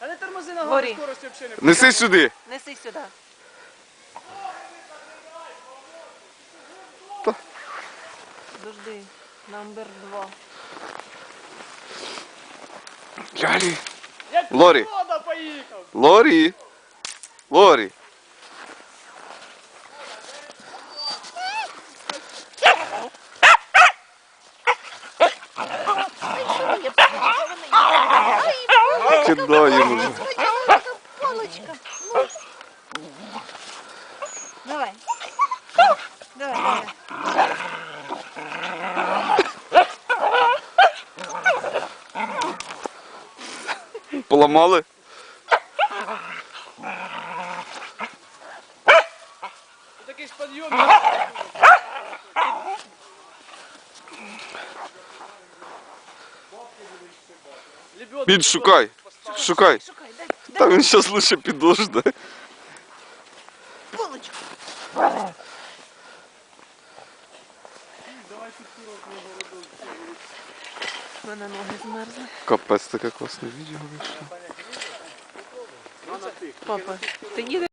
Але тормози на горі. Неси сюди. Неси сюди. Дожди, номер два. Лялі. Як Лорі. вода. Лорі. Лорі. Кидай йому. Палочка. Давай. Давай, давай. Поламали? Такий ж підйом. Лебедку Під шукай. Шукай. Шукай, дай, Та дай він зараз лише підожде. палочку. У мене ноги змерзли. Капець, таке класне відео вийшло. Папа, ти їдеш?